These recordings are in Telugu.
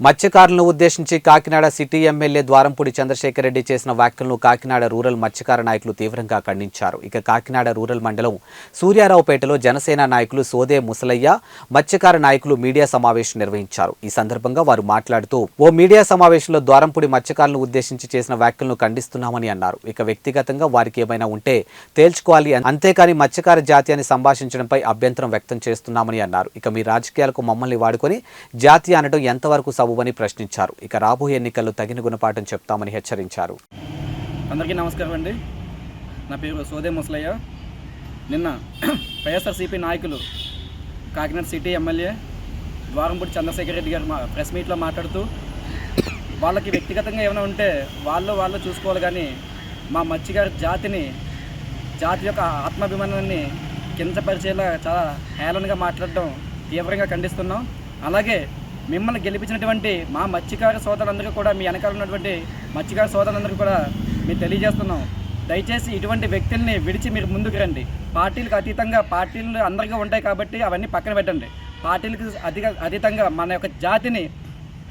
మత్స్యకారులను ఉద్దేశించి కాకినాడ సిటీ ఎమ్మెల్యే ద్వారంపూడి చంద్రశేఖర్ రెడ్డి చేసిన వ్యాఖ్యలను కాకినాడ రూరల్ మత్స్యకార నాయకులు తీవ్రంగా ఖండించారు. ఇక కాకినాడ రూరల్ మండలం సూర్యారావుపేటలో జనసేన నాయకులు సోదే ముసలయ్య మత్స్యకార నాయకులు మీడియా సమావేశం నిర్వహించారు. ఈ సందర్భంగా వారు మాట్లాడుతూ ఓ మీడియా సమావేశంలో ద్వారంపూడి మత్స్యకారులను ఉద్దేశించి చేసిన వ్యాఖ్యలను ఖండిస్తున్నామని అన్నారు. ఇక వ్యక్తిగతంగా వారికి ఏమైనా ఉంటే తేల్చుకోవాలి. అంతేకాని మత్స్యకార జాతీయాన్ని సంభాషించడంపై అభ్యంతరం వ్యక్తం చేస్తున్నామని అన్నారు. ఇక మీ రాజకీయాలకు మమ్మల్ని వాడుకొని జాతీయ అనడం ఎంతవరకు సబువని ప్రశ్నించారు. ఇక రాబోయే ఎన్నికల్లో తగిన గుణపాఠం చెప్తామని హెచ్చరించారు. అందరికీ నమస్కారం అండి. నా పేరు సోదే ముసలయ్య. నిన్న వైఎస్ఆర్సీపీ నాయకులు కాకినాడ సిటీ ఎమ్మెల్యే ద్వారంపూడి చంద్రశేఖర్ రెడ్డి గారు మా ప్రెస్ మీట్లో మాట్లాడుతూ వాళ్ళకి వ్యక్తిగతంగా ఏమైనా ఉంటే వాళ్ళు వాళ్ళు చూసుకోవాలి కానీ మా మత్స్యగారి జాతిని జాతి యొక్క ఆత్మాభిమానాన్ని కించపరిచేలా చాలా హేళనగా మాట్లాడడం తీవ్రంగా ఖండిస్తున్నాం. అలాగే మిమ్మల్ని గెలిపించినటువంటి మా మత్స్యకార సోదరులందరికీ కూడా మీ వెనకాల ఉన్నటువంటి మత్స్యకార సోదరులందరికీ కూడా మేము తెలియజేస్తున్నాం. దయచేసి ఇటువంటి వ్యక్తుల్ని విడిచి మీరు ముందుకు రండి. పార్టీలకు అతీతంగా పార్టీలు అందరికీ ఉంటాయి కాబట్టి అవన్నీ పక్కన పెట్టండి. పార్టీలకు అధిక అతీతంగా మన యొక్క జాతిని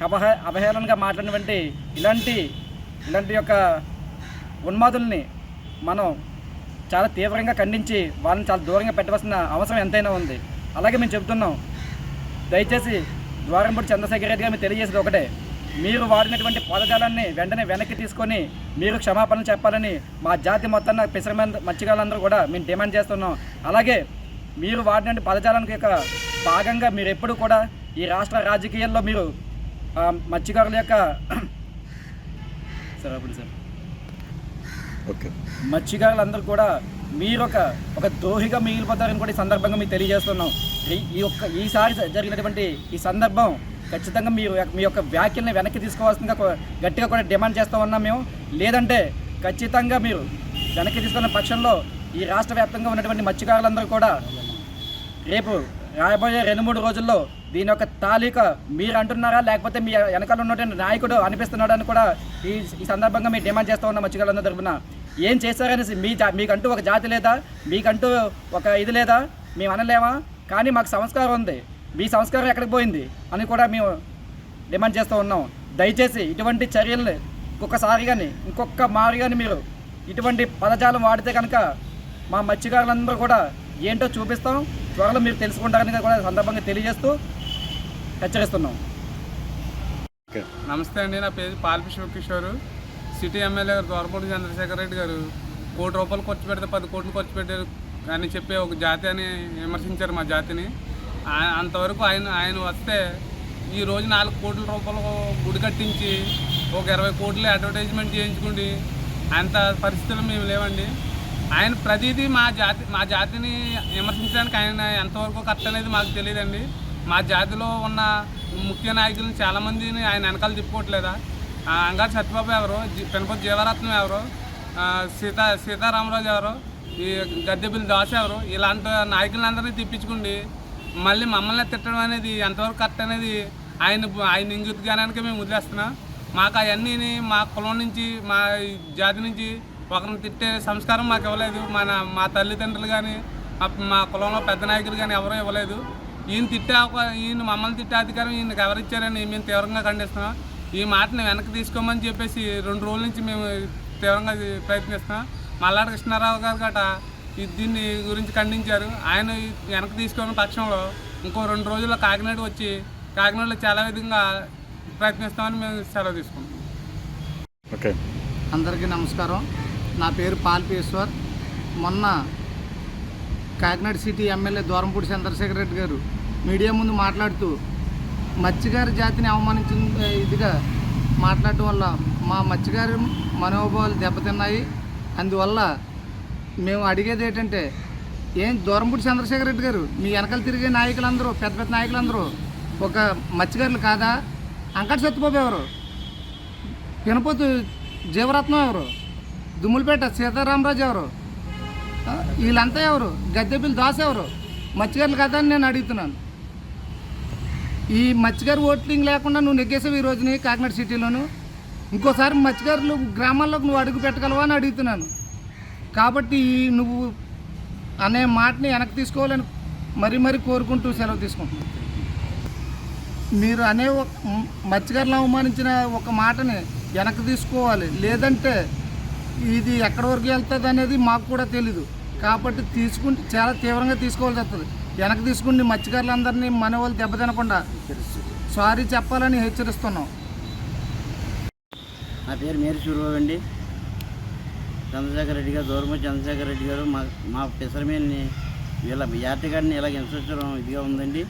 అవహ అవహేళనగా మాట్లాడినటువంటి ఇలాంటి ఇలాంటి యొక్క ఉన్మాదుల్ని మనం చాలా తీవ్రంగా ఖండించి వాళ్ళని చాలా దూరంగా పెట్టవలసిన అవసరం ఎంతైనా ఉంది. అలాగే మేము చెబుతున్నాం. దయచేసి ద్వారంపూడి చంద్రశేఖర్ రెడ్డి గారు మీరు తెలియజేసేది ఒకటే. మీరు వాడినటువంటి పదజాలాన్ని వెంటనే వెనక్కి తీసుకొని మీరు క్షమాపణ చెప్పాలని మా జాతి మొత్తాన్ని పిసరమంది మత్స్యకారులందరూ కూడా మేము డిమాండ్ చేస్తున్నాం. అలాగే మీరు వాడిన పదజాలానికి యొక్క భాగంగా మీరు ఎప్పుడు కూడా ఈ రాష్ట్ర రాజకీయాల్లో మీరు మత్స్యకారుల యొక్క సార్ సార్. ఓకే. మత్స్యకారులందరూ కూడా మీరు ఒక ఒక ద్రోహిగా మిగిలిపోతారని కూడా ఈ సందర్భంగా మీకు తెలియజేస్తున్నాం. ఈ- ఈ యొక్క ఈసారి జరిగినటువంటి ఈ సందర్భం ఖచ్చితంగా మీరు మీ యొక్క వ్యాఖ్యల్ని వెనక్కి తీసుకోవాల్సిందిగా గట్టిగా కూడా డిమాండ్ చేస్తూ ఉన్నాం మేము. లేదంటే ఖచ్చితంగా మీరు వెనక్కి తీసుకున్న పక్షంలో ఈ రాష్ట్ర వ్యాప్తంగా ఉన్నటువంటి మత్స్యకారులందరూ కూడా రేపు రాబోయే రెండు మూడు రోజుల్లో దీని యొక్క తాలూక మీరు అంటున్నారా? లేకపోతే మీ వెనకాల ఉన్నటువంటి నాయకుడు అనిపిస్తున్నాడు అని కూడా ఈ ఈ సందర్భంగా మీరు డిమాండ్ చేస్తూ ఉన్న మత్స్యకారులందరూ తరఫున ఏం చేశారనేసి మీ జా మీకంటూ ఒక జాతి లేదా? మీకంటూ ఒక ఇది లేదా? మేము అనలేమా? కానీ మాకు సంస్కారం ఉంది. మీ సంస్కారం ఎక్కడికి పోయింది? అని కూడా మేము డిమాండ్ చేస్తూ ఉన్నాం. దయచేసి ఇటువంటి చర్యల్ని ఇంకొకసారి కానీ ఇంకొక మారు కానీ మీరు ఇటువంటి పదజాలం వాడితే కనుక మా మత్స్యకారులందరూ కూడా ఏంటో చూపిస్తాం. త్వరలో మీరు తెలుసుకుంటారని కూడా సందర్భంగా తెలియజేస్తూ హెచ్చరిస్తున్నాం. నమస్తే అండి. నా పేరు పాల్పి శివకిషోరు. సిటీ ఎమ్మెల్యే గారు దొరపూడి చంద్రశేఖర రెడ్డి గారు కోటి రూపాయలు ఖర్చు పెడితే పది కోట్లు ఖర్చు పెట్టారు అని చెప్పి ఒక జాతి అని విమర్శించారు మా జాతిని. అంతవరకు ఆయన ఆయన వస్తే ఈ రోజు నాలుగు కోట్ల రూపాయలు గుడి కట్టించి ఒక ఇరవై కోట్లు అడ్వర్టైజ్మెంట్ చేయించుకుండి. అంత పరిస్థితులు మేము లేవండి. ఆయన ప్రతిదీ మా జాతి మా జాతిని విమర్శించడానికి ఆయన ఎంతవరకు కరెక్ట్ అనేది మాకు తెలియదండి. మా జాతిలో ఉన్న ముఖ్య నాయకులను చాలామందిని ఆయన వెనకాల తిప్పుకోవట్లేదా? అంగా అంగారు సత్యబాబు ఎవరు? పెనపతి జీవరత్నం ఎవరు? సీతా సీతారామరాజు ఎవరు? ఈ గద్దెబిల్లి దాస్ ఎవరు? ఇలాంటి నాయకులందరినీ తిప్పించుకుండి మళ్ళీ మమ్మల్ని తిట్టడం అనేది ఎంతవరకు కరెక్ట్ అనేది ఆయన ఆయన ఇంగిత జ్ఞానానికి మేము వదిలేస్తున్నాం. మాకు అవన్నీ మా కులం నుంచి మా జాతి నుంచి ఒకరిని తిట్టే సంస్కారం మాకు ఇవ్వలేదు. మన మా తల్లిదండ్రులు కానీ మా కులంలో పెద్ద నాయకులు కానీ ఎవరూ ఇవ్వలేదు. ఈయన తిట్టే ఈయన మమ్మల్ని తిట్టే అధికారం ఈయనకు ఎవరిచ్చారని మేము తీవ్రంగా ఖండిస్తున్నాం. ఈ మాటని వెనక్కి తీసుకోమని చెప్పేసి రెండు రోజుల నుంచి మేము తీవ్రంగా ఇది ప్రయత్నిస్తున్నాం. మల్లాడ కృష్ణారావు గారు గట ఈ- దీన్ని గురించి ఖండించారు. ఆయన వెనక్కి తీసుకున్న పక్షంలో ఇంకో రెండు రోజుల్లో కాకినాడ వచ్చి కాకినాడలో చాలా విధంగా ప్రయత్నిస్తామని మేము సెలవు తీసుకుంటాం ఓకే. అందరికీ నమస్కారం. నా పేరు పాల్పేశ్వర్ మొన్న Kakinada city MLA Durampudi Chandrasekhar Reddy garu media ముందు మాట్లాడుతూ మత్స్యకారి జాతిని అవమానించిన ఇదిగా మాట్లాడటం వల్ల మా మత్స్యకారి మనోభావాలు దెబ్బతిన్నాయి. అందువల్ల మేము అడిగేది ఏంటంటే ఏం దూరంపూడి చంద్రశేఖర్ రెడ్డి గారు మీ వెనకలు తిరిగే నాయకులందరూ పెద్ద పెద్ద నాయకులందరూ ఒక మత్స్యకారులు కాదా? అంకట సత్యబాబు ఎవరు? పినపోతు జీవరత్నం ఎవరు? దుమ్ములపేట సీతారామరాజు ఎవరు? వీళ్ళంతా ఎవరు? గద్దెబిల్ దాస్ ఎవరు? మత్స్యకారులు కదా అని నేను అడుగుతున్నాను. ఈ మత్స్యకారు ఓటింగ్ లేకుండా నువ్వు నెగ్గేసావు ఈ రోజుని కాకినాడ సిటీలోను? ఇంకోసారి మత్స్యకారులు గ్రామాల్లోకి నువ్వు అడుగు పెట్టగలవా అని అడుగుతున్నాను. కాబట్టి ఈ నువ్వు అనే మాటని వెనక్కి తీసుకోవాలని మరీ మరీ కోరుకుంటూ సెలవు తీసుకుంటున్నాను. మీరు అనే ఒక మ్, మత్స్యకారులను అవమానించిన ఒక మాటని వెనక్కి తీసుకోవాలి. లేదంటే ఇది ఎక్కడి వరకు వెళ్తుంది అనేది మాకు కూడా తెలీదు. కాబట్టి తీసుకుంటే చాలా తీవ్రంగా తీసుకోవాల్సి వస్తుంది. వెనక్కి తీసుకుని మత్స్యకారులందరినీ మన వాళ్ళు దెబ్బతినకుండా సారీ చెప్పాలని హెచ్చరిస్తున్నాం. నా పేరు మేరీ సూర్యబాబు అండి. చంద్రశేఖర్ రెడ్డి గారు దూరము చంద్రశేఖర్ రెడ్డి గారు మా మా పిసరమేల్ని వీళ్ళ గారిని ఇలా హింసించడం ఇదిగా ఉందండి.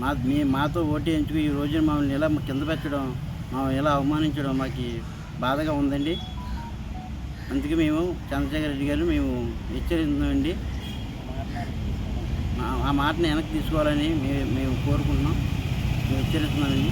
మా మీ మాతో ఓటు ఎంచుకు ఈ రోజున మమ్మల్ని ఇలా కింద పెట్టడం మమ్మల్ని ఇలా అవమానించడం మాకు బాధగా ఉందండి. అందుకే మేము చంద్రశేఖర్ రెడ్డి గారు మేము హెచ్చరిస్తున్నామండి. ఆ- మాటని వెనక్కి తీసుకోవాలని మేము మేము కోరుకుంటున్నాం. మేము హెచ్చరిస్తున్నామండి